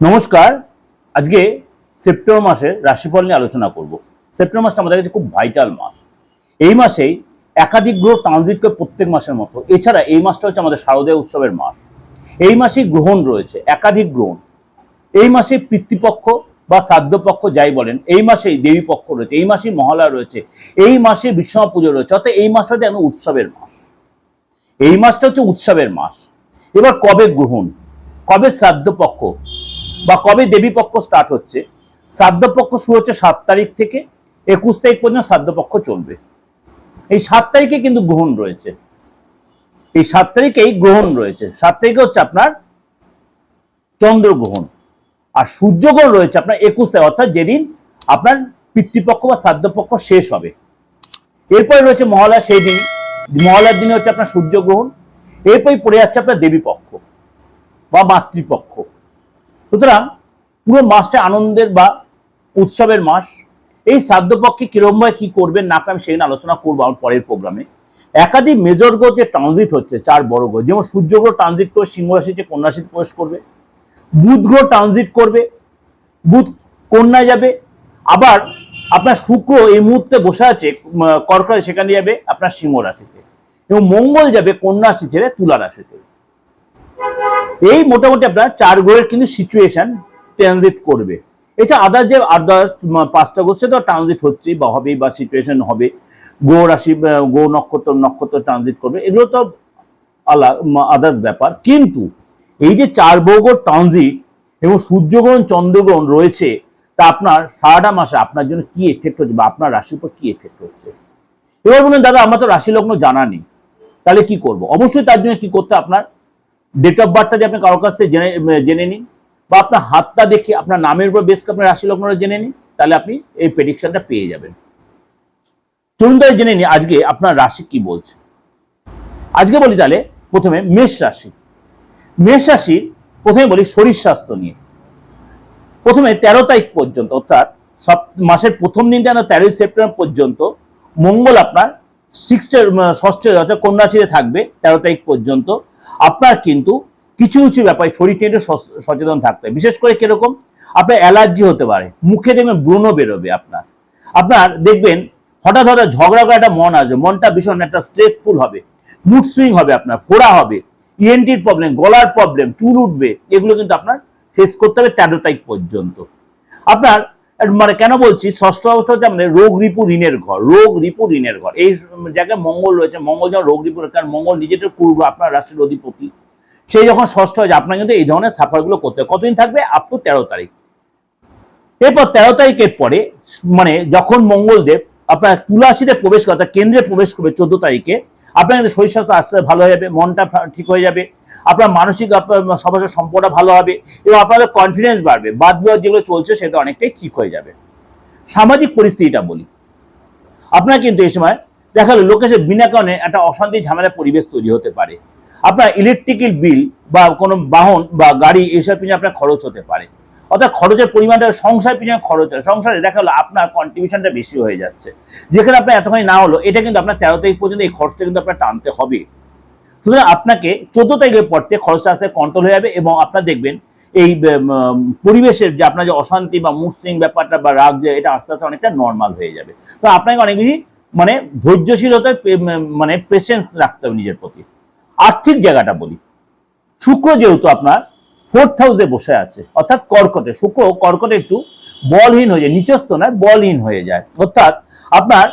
নমস্কার। আজকে সেপ্টেম্বর মাসের রাশিফল নিয়ে আলোচনা করব। সেপ্টেম্বর মাসটা আমাদের কাছে খুব ভাইটাল মাস। এই মাসেই একাধিক গ্রহ ট্রানজিট করে প্রত্যেক মাসের মতো। এছাড়া এই মাসটা হচ্ছে আমাদের শারদীয় উৎসবের মাস। এই মাসেই গ্রহণ রয়েছে, একাধিক গ্রহণ। এই মাসে পিতৃপক্ষ বা শ্রাদ্ধপক্ষ যাই বলেন, এই মাসেই দেবী পক্ষ রয়েছে, এই মাসেই মহালয়া রয়েছে, এই মাসে বিশ্বমা পুজো রয়েছে, অর্থাৎ এই মাসটা হচ্ছে উৎসবের মাস। এই মাসটা হচ্ছে উৎসবের মাস। এবার কবে গ্রহণ? কবে শ্রাদ্ধপক্ষ? বা কবে দেবী পক্ষ স্টার্ট হচ্ছে শ্রাদ্ধপক্ষ শুরু হচ্ছে সাত তারিখ থেকে, একুশ তারিখ পর্যন্ত শ্রাদ্ধপক্ষ চলবে। এই সাত তারিখে কিন্তু গ্রহণ রয়েছে। এই সাত তারিখেই গ্রহণ রয়েছে। সাত তারিখে হচ্ছে আপনার চন্দ্রগ্রহণ আর সূর্যগ্রহণ রয়েছে আপনার একুশ তারিখ, অর্থাৎ যেদিন আপনার পিতৃপক্ষ বা শ্রাদ্ধপক্ষ শেষ হবে। এরপরে রয়েছে মহালয়া, সেই দিন। মহালয়ার দিনে হচ্ছে আপনার সূর্যগ্রহণ এরপরে পড়ে যাচ্ছে আপনার দেবী পক্ষ বা মাতৃপক্ষ। সুতরাং পুরো মাসটা আনন্দের বা উৎসবের মাস। এই শ্রাদ্ধপক্ষে কিরমভাবে কি করবেন না আমি সেই আলোচনা করব আমার পরের প্রোগ্রামে একাধিক মেজর গ্রহ যে ট্রানজিট হচ্ছে, চার বড় গ্রহ যেমন সূর্য গ্রহ ট্রানজিট করে সিংহ রাশিতে কন্যা রাশিতে প্রবেশ করবে, বুধ গ্রহ ট্রানজিট করবে, বুধ কন্যায় যাবে, আবার আপনার শুক্র এই মুহূর্তে বসে আছে কর্কট সেখানে যাবে, আপনার সিংহ রাশিতে এবং মঙ্গল যাবে কন্যা রাশি ছেড়ে তুলা রাশিতে। এই মোটামুটি আপনার চার গ্রহের কিন্তু সিচুয়েশন ট্রানজিট করবে। এছাড়া আদার যে আদার্স পাঁচটা গ্রহ সে তো ট্রানজিট হচ্ছে বা হবে বা সিচুয়েশন হবে। গো রাশি গ্রহ নক্ষত্র নক্ষত্র ট্রানজিট করবে। এগুলো তো আলা আদার্স ব্যাপার। কিন্তু এই যে চার বর্গ ট্রানজিট এবং সূর্যগ্রহণ, চন্দ্রগ্রহণ রয়েছে, তা আপনার সারাটা মাসে আপনার জন্য কি এফেক্ট হচ্ছে বা আপনার রাশির উপর কি এফেক্ট হচ্ছে? এবার বলুন, দাদা, আমার তো রাশি লগ্ন জানা নেই। তাহলে কি করব? অবশ্যই তার জন্য কি করতে আপনার? ডেট অফ বার্থটা দিয়ে আপনি কারোর কাছ থেকে জেনে জেনে নিন, বা আপনার হাতটা দেখে আপনার নামের উপর বেশ আপনার রাশি লগ্নটা জেনে নিন, তাহলে আপনি এই প্রেডিকশনটা পেয়ে যাবেন। চলুন তাহলে জেনে নিন আজকে আপনার রাশি কি বলছে। আজকে বলি তাহলে প্রথমে মেষ রাশি। মেষ রাশি প্রথমে বলি শরীর স্বাস্থ্য নিয়ে। প্রথমে তেরো তারিখ পর্যন্ত, অর্থাৎ সব মাসের প্রথম দিন না তেরোই সেপ্টেম্বর পর্যন্ত, মঙ্গল আপনার সিক্সটের ষষ্ঠে, অর্থাৎ কন্যা রাশিতে থাকবে তেরো তারিখ পর্যন্ত। আপনার কিন্তু কিছু কিছু ব্যাপারে শরীর একটু সচেতন থাকতে হবে বিশেষ করে কীরকম? আপনার অ্যালার্জি হতে পারে, মুখে দেখবেন ব্রণ বেরোবে আপনার। আপনার দেখবেন হঠাৎ হঠাৎ ঝগড়া করা একটা মন আসবে, মনটা ভীষণ একটা স্ট্রেসফুল হবে মুড সুইং হবে আপনার, ফোড়া হবে ইএনটির প্রবলেম গলার প্রবলেম চুল উঠবে, এগুলো কিন্তু আপনার ফেস করতে হবে তেরো তারিখ পর্যন্ত। আপনার মানে কেন বলছি? ষষ্ঠ অবস্থা হচ্ছে আমাদের রোগ রিপু ঋণের ঘর, রোগ রিপু ঋণের ঘর। এই জায়গায় মঙ্গল রয়েছে, মঙ্গল যখন রোগ রিপু কারণ মঙ্গল নিজেদের পূর্ব, আপনার রাশির অধিপতি। সেই যখন ষষ্ঠ হয় আপনার কিন্তু এই ধরনের সাফারগুলো করতে কতদিন থাকবে? আপ টু তেরো তারিখ। এরপর তেরো তারিখের পরে মানে যখন মঙ্গলদেব আপনার তুলাশিতে প্রবেশ করে কেন্দ্রে প্রবেশ করবে চোদ্দ তারিখে, আপনার কিন্তু শরীর স্বাস্থ্য আস্তে ভালো হয়ে যাবে, মনটা ঠিক হয়ে যাবে। আপনার মানসিক, আপনার সাথে সম্পর্কটা ভালো হবে এবং আপনাদের কনফিডেন্স বাড়বে। বাদ বিবাদ যেগুলো চলছে সেটা অনেকটাই ঠিক হয়ে যাবে। সামাজিক পরিস্থিতিটা বলি। আপনার কিন্তু এই সময় দেখা গেলো সাথে বিনা কারণে একটা অশান্তি ঝামেলা পরিবেশ তৈরি হতে পারে। আপনার ইলেকট্রিক্যাল বিল বা কোনো বাহন বা গাড়ি এসব পিছনে আপনার খরচ হতে পারে। অর্থাৎ খরচের পরিমাণটা সংসার পিছনে খরচ হয় সংসারে দেখা গেলো আপনার কন্ট্রিবিউশনটা বেশি হয়ে যাচ্ছে। যেখানে আপনার এতখানি না হলো, এটা কিন্তু আপনার তেরো তারিখ পর্যন্ত এই খরচটা কিন্তু আপনার টানতে হবে। সুতরাং আপনাকে চোদ্দ তারিখের পর থেকে খরচটা আস্তে কন্ট্রোল হয়ে যাবে এবং আপনার দেখবেন এই পরিবেশের যে আপনার যে অশান্তি বা মুড সুইং ব্যাপারটা বা রাগ যে এটা আস্তে আস্তে অনেকটা নর্মাল হয়ে যাবে। তো আপনাকে অনেক বেশি মানে ধৈর্যশীল হতে হবে, পে- মানে পেশেন্স রাখতে হবে নিজের প্রতি। আর্থিক জায়গাটা বলি। শুক্র যেহেতু আপনার ফোর্থ হাউসে বসে আছে অর্থাৎ কর্কটে। শুক্র কর্কটে একটু বলহীন হয়ে যায় নিচস্থ নয় বলহীন হয়ে যায়। অর্থাৎ আপনার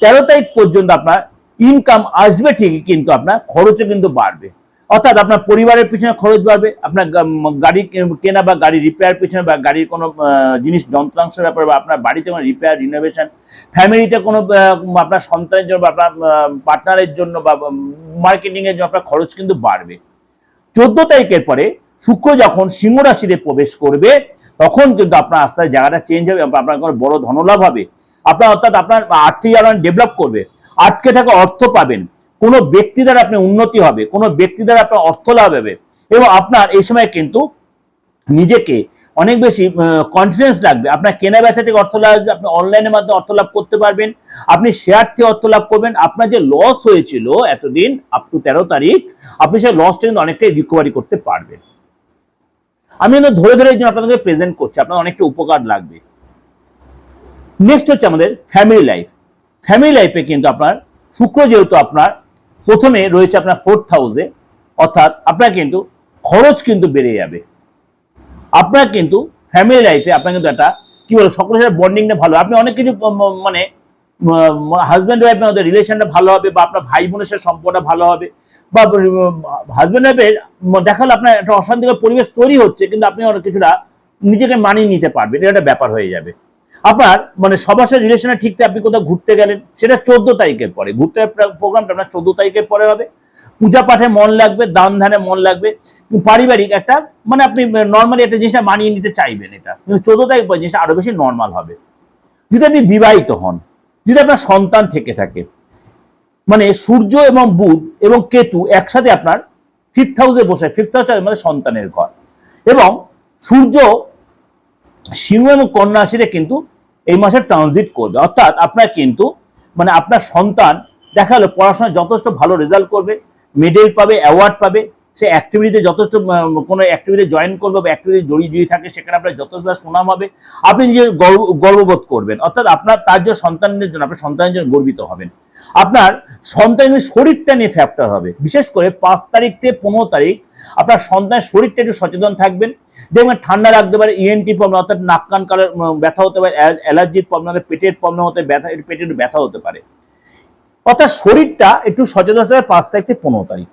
তেরো তারিখ পর্যন্ত আপনার ইনকাম আসবে ঠিকই, কিন্তু আপনার খরচও কিন্তু বাড়বে। অর্থাৎ আপনার পরিবারের পিছনে খরচ বাড়বে, আপনার গাড়ি কেনা বা গাড়ি রিপেয়ার পিছনে বা গাড়ির কোনো জিনিস যন্ত্রাংশের ব্যাপারে বা আপনার বাড়িতে কোনো রিপেয়ার রিনোভেশন ফ্যামিলিতে কোনো আপনার সন্তানের জন্য বা আপনার পার্টনারের জন্য বা মার্কেটিংয়ের জন্য আপনার খরচ কিন্তু বাড়বে। চোদ্দ তারিখের পরে শুক্র যখন সিংহ রাশিতে প্রবেশ করবে, তখন কিন্তু আপনার আস্তে জায়গাটা চেঞ্জ হবে আপনার কোনো বড় ধনলাভ হবে। আপনার অর্থাৎ আপনার আর্থিক জায়গা ডেভেলপ করবে। আটকে থাকা অর্থ পাবেন। কোনো ব্যক্তি দ্বারা আপনি উন্নতি হবে, কোনো ব্যক্তি দ্বারা আপনার অর্থ লাভ হবে এবং আপনার এই সময় কিন্তু নিজেকে অনেক বেশি কনফিডেন্স লাগবে। আপনার কেনা বেচা থেকে অর্থ লাভ আসবে, আপনি অনলাইনের মাধ্যমে অর্থ লাভ করতে পারবেন, আপনি শেয়ার থেকে অর্থ লাভ করবেন। আপনার যে লস হয়েছিল এতদিন আপ টু তেরো তারিখ, আপনি সেই লসটা কিন্তু অনেকটাই রিকভারি করতে পারবেন। আমি কিন্তু ধরে ধরে এই আপনাদেরকে প্রেজেন্ট করছি, আপনার অনেকটা উপকার লাগবে। নেক্সট হচ্ছে আমাদের ফ্যামিলি লাইফ ফ্যামিলি লাইফে কিন্তু আপনার শুক্র যেহেতু আপনার, প্রথমে রয়েছে আপনার ফোর্থ হাউসে অর্থাৎ আপনার কিন্তু খরচ কিন্তু বেড়ে যাবে। আপনার কিন্তু ফ্যামিলি লাইফে আপনার কিন্তু একটা, কি বলব সকলের সাথে বন্ডিংটা ভালো আপনি অনেক কিছু মানে হাজব্যান্ড ওয়াইফের মধ্যে রিলেশনটা ভালো হবে বা আপনার ভাই বোনের সাথে সম্পর্কটা ভালো হবে বা হাজব্যান্ড ওয়াইফের দেখালে আপনার একটা অশান্তিকর পরিবেশ তৈরি হচ্ছে, কিন্তু আপনি অনেক কিছুটা নিজেকে মানিয়ে নিতে পারবেন। এটা একটা ব্যাপার হয়ে যাবে। আপনার মানে সবার সাথে রিলেশনে ঠিক আপনি কোথাও ঘুরতে গেলেন, সেটা চোদ্দ তারিখের পরে। ঘুরতে প্রোগ্রামটা আপনার চোদ্দ তারিখের পরে হবে। পূজা পাঠে মন লাগবে, দান ধ্যানে মন লাগবে। পারিবারিক একটা মানে আপনি নর্মালি একটা জিনিসটা মানিয়ে নিতে চাইবেন এটা। কিন্তু চোদ্দ তারিখ পরে জিনিসটা আরও বেশি নর্মাল হবে। যদি আপনি বিবাহিত হন, যদি আপনার সন্তান থেকে থাকে মানে সূর্য এবং বুধ এবং কেতু একসাথে আপনার ফিফথ হাউসে বসে ফিফথ হাউস আমাদের সন্তানের ঘর। এবং সূর্য সিংহ এবং কন্যা রাশিতে কিন্তু এই মাসে ট্রানজিট করবে। অর্থাৎ আপনার কিন্তু মানে আপনার সন্তান, দেখা গেলো পড়াশোনায় যথেষ্ট ভালো রেজাল্ট করবে মেডেল পাবে অ্যাওয়ার্ড পাবে, সে অ্যাক্টিভিটিতে যথেষ্ট কোনো অ্যাক্টিভিটি জয়েন করবে বা অ্যাক্টিভিটি জড়িয়ে জড়িয়ে থাকে, সেখানে আপনার যথেষ্ট সুনাম হবে। আপনি নিজে গর্ব, গর্ববোধ করবেন। অর্থাৎ আপনার, তার যে সন্তানের জন্য, আপনার সন্তানের জন্য গর্বিত হবেন। আপনার সন্তানের শরীরটা নিয়ে ফ্যাক্টর হবে। বিশেষ করে পাঁচ তারিখ থেকে পনেরো তারিখ আপনার সন্তানের শরীরটা একটু সচেতন থাকবেন। দেখবেন ঠান্ডা লাগতে পারে ইএনটি প্রবলেম অর্থাৎ নাক কান কালার ব্যথা হতে পারে অ্যালার্জির প্রবলেম পেটের প্রবলেম হতে, ব্যথা পেটে একটু ব্যথা হতে পারে। অর্থাৎ শরীরটা একটু সচেতন থাকবে পাঁচ তারিখ থেকে পনেরো তারিখ।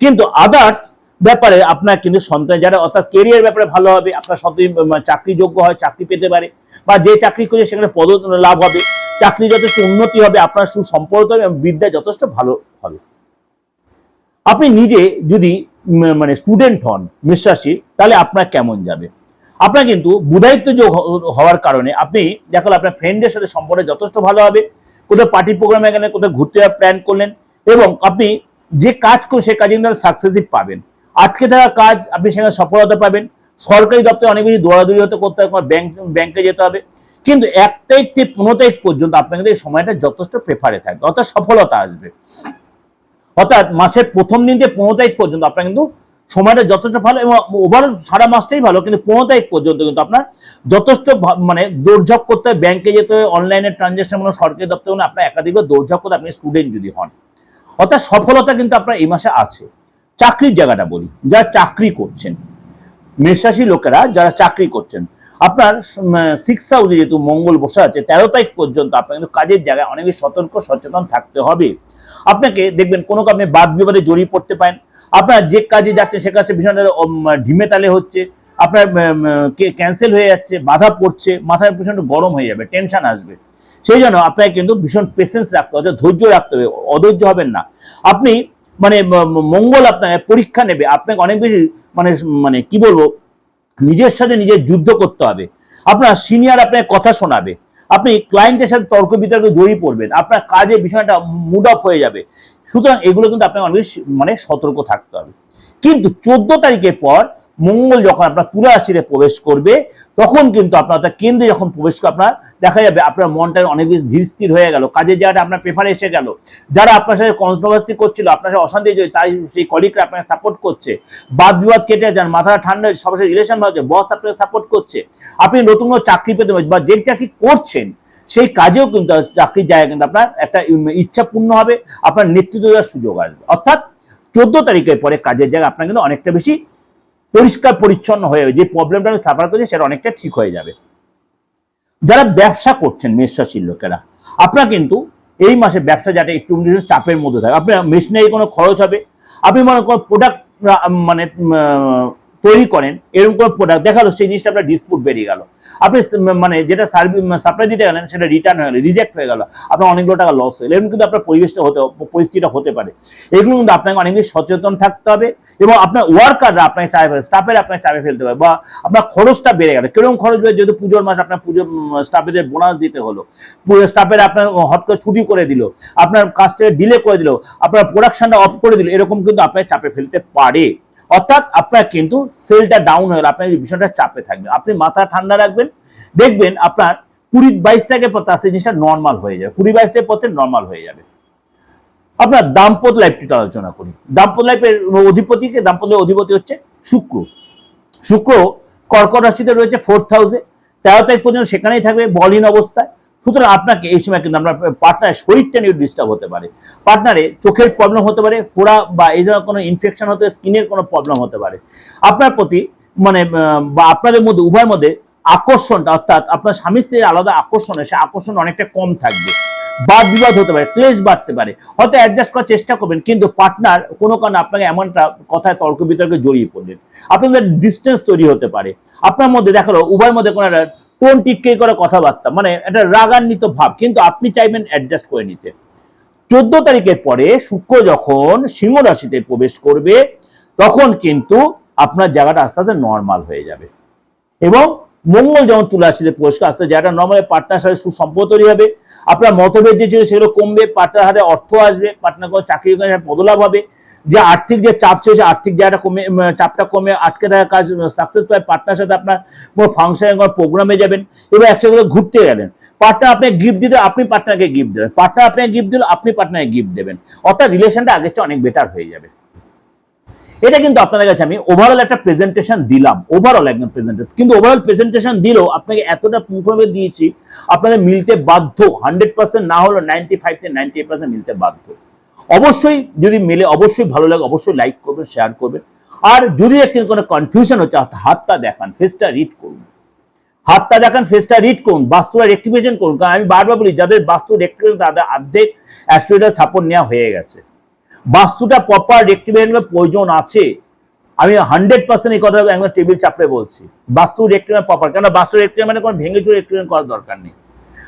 কিন্তু আদার্স ব্যাপারে আপনার কিন্তু সন্তান, যারা অর্থাৎ কেরিয়ার ব্যাপারে ভালো হবে, আপনার সত্যি চাকরি যোগ্য হয়, চাকরি পেতে পারে, বা যে চাকরি করে সেখানে পদ লাভ হবে, চাকরি যথেষ্ট উন্নতি হবে, আপনার সুসম্পর্ক হবে এবং বিদ্যা যথেষ্ট ভালো হবে। আপনি নিজে যদি মানে স্টুডেন্ট হন, বিশ্বাসী, তাহলে আপনার কেমন যাবে? আপনার কিন্তু বুধায়িত্ব যোগ হওয়ার কারণে আপনি দেখাল আপনার ফ্রেন্ডের সাথে সম্পর্ক যথেষ্ট ভালো হবে, কোথাও পার্টি প্রোগ্রামে গেলেন, কোথাও ঘুরতে যাওয়ার প্ল্যান করলেন, এবং আপনি যে কাজ করুন সেই কাজে কিন্তু সাকসেসিভ পাবেন। আটকে থাকা কাজ আপনি সেখানে সফলতা পাবেন। সরকারি দপ্তরে অনেক বেশি দৌড়াদৌড়ি হতে করতে হবে ব্যাংক ব্যাংকে যেতে হবে। কিন্তু এক তারিখ থেকে পনেরো তারিখ পর্যন্ত আপনার কিন্তু এই সময়টা যথেষ্ট প্রেফারে থাকবে, অর্থাৎ সফলতা আসবে। অর্থাৎ মাসের প্রথম দিন থেকে পনেরো তারিখ পর্যন্ত আপনার কিন্তু সময়টা যথেষ্ট ভালো এবং ওভারঅল সারা মাসটাই ভালো, কিন্তু পনেরো তারিখ পর্যন্ত কিন্তু আপনার যথেষ্ট মানে দৌড়ঝাঁপ করতে হয় ব্যাংকে যেতে হয় অনলাইনে ট্রানজাকশন মানে সরকারি দপ্তর মানে আপনার একাধিকবার দৌড়ঝাঁপ করতে আপনি স্টুডেন্ট যদি হন। অর্থাৎ সফলতা কিন্তু আপনার এই মাসে আছে। চাকরির জায়গাটা বলি, যারা চাকরি করছেন, মেষরাশি লোকেরা যারা চাকরি করছেন আপনার সিক্স হাউসে যেহেতু মঙ্গল বসে আছে, তেরো তারিখ পর্যন্ত আপনার কিন্তু কাজের জায়গায় অনেক সতর্ক, সচেতন থাকতে হবে। আপনাকে দেখবেন কোনো কারণে বাদ বিবাদে জড়িয়ে পড়তে পারেন। আপনার যে কাজে যাচ্ছেন, সে কাজটা ভীষণ ঢিমে তালে হচ্ছে। আপনার ক্যান্সেল হয়ে যাচ্ছে, বাধা পড়ছে, মাথায় ভীষণ গরম হয়ে যাবে টেনশন আসবে। সেই জন্য আপনাকে কিন্তু ভীষণ পেশেন্স রাখতে হবে ধৈর্য রাখতে হবে, অধৈর্য হবেন না। আপনি মানে মঙ্গল আপনাকে পরীক্ষা নেবে, আপনাকে অনেক বেশি মানে মানে কি বলব নিজের সাথে নিজের যুদ্ধ করতে হবে। আপনার সিনিয়র আপনাকে কথা শোনাবে। আপনি ক্লায়েন্টের সাথে তর্ক বিতর্কে জড়িয়ে পড়বেন। আপনার কাজে বিষয়টা মুড অফ হয়ে যাবে। সুতরাং এগুলো কিন্তু আপনাকে অনেক মানে সতর্ক থাকতে হবে। কিন্তু চোদ্দ তারিখের পর মঙ্গল যখন আপনার তুলা রাশিতে প্রবেশ করবে তখন কিন্তু আপনার কেন্দ্রে যখন প্রবেশ আপনার দেখা যাবে আপনার মনটা অনেক বেশি ধীর স্থির হয়ে গেল। কাজের জায়গাটা আপনার পেপারে এসে গেল। যারা আপনার সাথে কন্ট্রোভার্সি করছিল, আপনার সাথে অশান্তি হয়েছে তাই সেই কলিগরা আপনাকে সাপোর্ট করছে। বাদ বিবাদ কেটে যান মাথাটা ঠান্ডা হয়েছে সবার সাথে রিলেশন ভালো বস আপনাকে সাপোর্ট করছে। আপনি নতুন কোনো চাকরি পেতে পারেন বা যে চাকরি করছেন, সেই কাজেও কিন্তু চাকরির জায়গায় কিন্তু আপনার একটা ইচ্ছা পূর্ণ হবে, আপনার নেতৃত্ব দেওয়ার সুযোগ আসবে। অর্থাৎ চোদ্দ তারিখের পরে কাজের জায়গা আপনার কিন্তু অনেকটা বেশি পরিষ্কার পরিচ্ছন্ন হয়ে যে প্রবলেমটা আমি সাফার করছি সেটা অনেকটা ঠিক হয়ে যাবে। যারা ব্যবসা করছেন মেষরাশির লোকেরা, আপনার কিন্তু এই মাসে ব্যবসা যাতে একটু চাপের মধ্যে থাকে। আপনার মেশিনারি কোনো খরচ হবে? আপনি মনে কোনো প্রোডাক্ট মানে তৈরি করেন, এরকম কোনো প্রোডাক্ট দেখাল, সেই জিনিসটা আপনার ডিসপুট বেরিয়ে গেল। আপনি মানে যেটা সার্ভিস সাপ্লাই দিতে গেলেন, সেটা রিটার্ন হয়ে গেল রিজেক্ট হয়ে গেল। আপনার অনেকগুলো টাকা লস হলো এরকম কিন্তু আপনার পরিবেশটা হতে, পরিস্থিতিটা হতে পারে। এগুলো কিন্তু আপনাকে অনেক বেশি সচেতন থাকতে হবে এবং আপনার ওয়ার্কাররা আপনাকে চাপে ফেলে স্টাফের আপনাকে চাপে ফেলতে পারে বা আপনার খরচটা বেড়ে গেল। কীরকম খরচ বেড়ে, যেহেতু পুজোর মাস আপনার পুজো স্টাফেদের বোনাস দিতে হলো। স্টাফের আপনার হট করে ছুটি করে দিল, আপনার কাজটা ডিলে করে দিল, আপনার প্রোডাকশনটা অফ করে দিল, এরকম কিন্তু আপনাকে চাপে ফেলতে পারে। অর্থাৎ আপনার কিন্তু সেলটা ডাউন হয়ে গেল, আপনার এই বিষয়টা চাপে থাকবে। আপনি মাথা ঠান্ডা রাখবেন, দেখবেন আপনার কুড়ি বাইশ থেকে তার জিনিসটা নর্মাল হয়ে যাবে। কুড়ি বাইশ থেকে পথে নর্মাল হয়ে যাবে। আপনার দাম্পত লাইফটিতে আলোচনা করি। দাম্পত্য লাইফের অধিপতিকে দাম্পত্য অধিপতি হচ্ছে শুক্র। শুক্র কর্কট রাশিতে রয়েছে ফোর্থ হাউসে তেরো তারিখ পর্যন্ত সেখানেই থাকবে, বলিন অবস্থায়। সুতরাং আপনাকে এই সময় কিন্তু আমরা পার্টনার শরীরটা নিয়ে ডিস্টার্ব হতে পারে। পার্টনারে চোখের প্রবলেম হতে পারে, ফোড়া বা এই ধরনের কোনো ইনফেকশন হতে স্কিনের কোনো প্রবলেম হতে পারে। আপনার প্রতি মানে বা আপনাদের মধ্যে, উভয়ের মধ্যে আকর্ষণটা, অর্থাৎ আপনার স্বামী স্ত্রীর আলাদা আকর্ষণ সে আকর্ষণ অনেকটা কম থাকবে। বাদ বিবাদ হতে পারে ক্লেশ বাড়তে পারে। হয়তো অ্যাডজাস্ট করার চেষ্টা করবেন, কিন্তু পার্টনার কোনো কারণে আপনাকে এমনটা কথায় তর্ক বিতর্কে জড়িয়ে পড়লেন। আপনাদের ডিস্টেন্স তৈরি হতে পারে। আপনার মধ্যে দেখাল উভয়ের মধ্যে কোনো একটা টোন টিকে করে কথাবার্তা মানে একটা রাগান্বিত ভাব, কিন্তু আপনি চাইবেন অ্যাডজাস্ট করে নিতে। চোদ্দ তারিখের পরে শুক্র যখন সিংহ রাশিতে প্রবেশ করবে, তখন কিন্তু আপনার জায়গাটা আস্তে আস্তে নর্মাল হয়ে যাবে। এবং মঙ্গল যেমন তুলা রাশিতে প্রবেশ করে, আস্তে জায়গাটা নর্মাল পার্টনার সাথে সুসম্পর্ক তৈরি হবে। আপনার মতভেদ যে ছিল সেগুলো কমবে পার্টনার হাতে অর্থ আসবে পার্টনার কোনো চাকরি করে পদলাভ হবে। যে আর্থিক যে চাপ সে আর্থিক জায়গাটা কমে চাপটা কমে আটকে থাকা কাজ সাকসেস পায়। পার্টনার সাথে আপনার কোনো ফাংশনে কোনো প্রোগ্রামে যাবেন, এবার একসাথে করে ঘুরতে গেলেন। পার্টনার আপনি গিফট দিলে, আপনি পার্টনারকে গিফট দেবেন। পার্টনার আপনাকে গিফট দিল, আপনি পার্টনারকে গিফট দেবেন। অর্থাৎ রিলেশনটা আগের চেয়ে অনেক বেটার হয়ে যাবে। এটা কিন্তু আপনাদের কাছে আমি ওভারঅল একটা প্রেজেন্টেশন দিলাম। ওভারঅল একদম প্রেজেন্টেশন কিন্তু ওভারঅল প্রেজেন্টেশন দিলেও আপনাকে এতটা পুঙ্খানুপুঙ্খ দিয়েছি, আপনাদের মিলতে বাধ্য। হান্ড্রেড পার্সেন্ট না হলো নাইনটি ফাইভ থেকে নাইনটি এইট পার্সেন্ট মিলতে বাধ্য। অবশ্যই যদি মিলে অবশ্যই ভালো লাগে, অবশ্যই লাইক করবেন শেয়ার করবেন। আর যদি একদিন কোনো কনফিউশন হচ্ছে, হাত- হাতটা দেখান ফেসটা রিড করুন। হাতটা দেখান ফেসটা রিড করুন, বাস্তুটা রেক্টিফিকেশন করুন। কারণ আমি বারবার বলি, যাদের বাস্তু রেক্টিফিকেশন তাদের অর্ধেক অ্যাস্ট্রোইডার সাপোর্ট নেওয়া হয়ে গেছে। বাস্তুটা প্রপার রেক্টিফিকেশনের প্রয়োজন আছে। আমি হান্ড্রেড পার্সেন্ট এই কথা একদম টেবিল চাপড়ে বলছি। বাস্তু রেক্টিফিকেশন প্রপার কেন বাস্তু রেক্টিফিকেশন মানে কোনো ভেঙে চুরে রেক্টিফিকেশন করার দরকার নেই।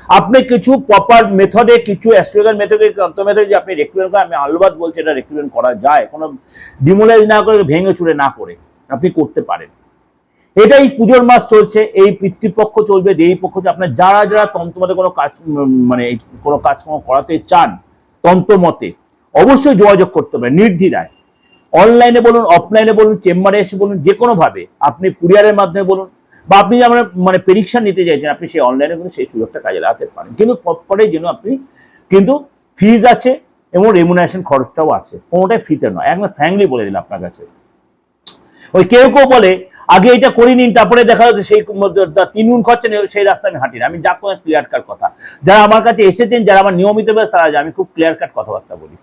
আপনি কিছু প্রপার মেথডে কিছু অ্যাস্ট্রোলজার মেথডে মেথডে যে আপনি রেক্টিফিকেশন করেন, আমি আলবাদ বলছি এটা রেক্টিফিকেশন করা যায়, কোনো ডিমোলাইজ না করে, ভেঙে চুরে না করে আপনি করতে পারেন। এটাই পুজোর মাস চলছে, এই পিতৃপক্ষ চলবে, দেবী পক্ষ। আপনার যারা যারা তন্ত্রমতে কোনো কাজ মানে কোনো কাজকর্ম করাতে চান তন্ত্রমতে অবশ্যই যোগাযোগ করতে হবে নির্দ্বিধায়। অনলাইনে বলুন অফলাইনে বলুন চেম্বারে এসে বলুন যে কোনো ভাবে আপনি কুরিয়ারের মাধ্যমে বলুন বা আপনি আমরা মানে পরীক্ষা নিতে চাইছেন আপনি সেই অনলাইনে কিন্তু সেই সুযোগটা কাজে লাগাতে পারেন। কিন্তু পরে যেন আপনি কিন্তু ফিজ আছে এবং রেমুনারেশন খরচটাও আছে। কোনোটাই ফ্রিতে নয়। একদম ফ্যাঙ্কলি বলে দিলাম আপনার কাছে। ওই কেউ কেউ বলে আগে এটা করে নিন তারপরে দেখা যাচ্ছে সেই তিন গুণ খরচা নেই, সেই রাস্তা আমি হাঁটি না। আমি যা কোনো ক্লিয়ার কাট কথা। যারা আমার কাছে এসেছেন যারা আমার নিয়মিত বেশ তারা আমি খুব ক্লিয়ার কাট কথাবার্তা বলি।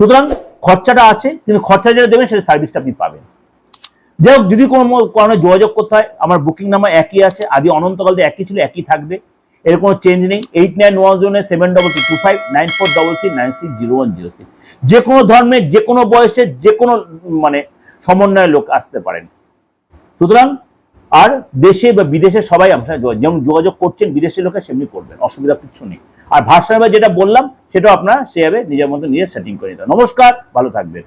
সুতরাং খরচাটা আছে কিন্তু খরচা যেটা দেবেন সেটা সার্ভিসটা আপনি পাবেন। যাই হোক যদি কোনো কারণে যোগাযোগ করতে হয়, আমার বুকিং নাম্বার একই আছে, আদি অনন্তকাল দিয়ে একই ছিল, একই থাকবে। এর কোনো চেঞ্জ নেই। Eight nine one zero nine seven double two two five nine four double three nine six zero one zero six যে কোনো ধর্মের যে কোনো বয়সের যে কোনো মানে সমন্বয়ের লোক আসতে পারেন। সুতরাং, আর দেশে বা বিদেশে সবাই আমরা যেমন যোগাযোগ করছেন বিদেশের লোকে, সেমনি করবেন, অসুবিধা কিছু নেই। আর ভাষা যেটা বললাম, সেটাও আপনারা সেভাবে নিজের মতো নিজে সেটিং করে নিতে নমস্কার, ভালো থাকবেন।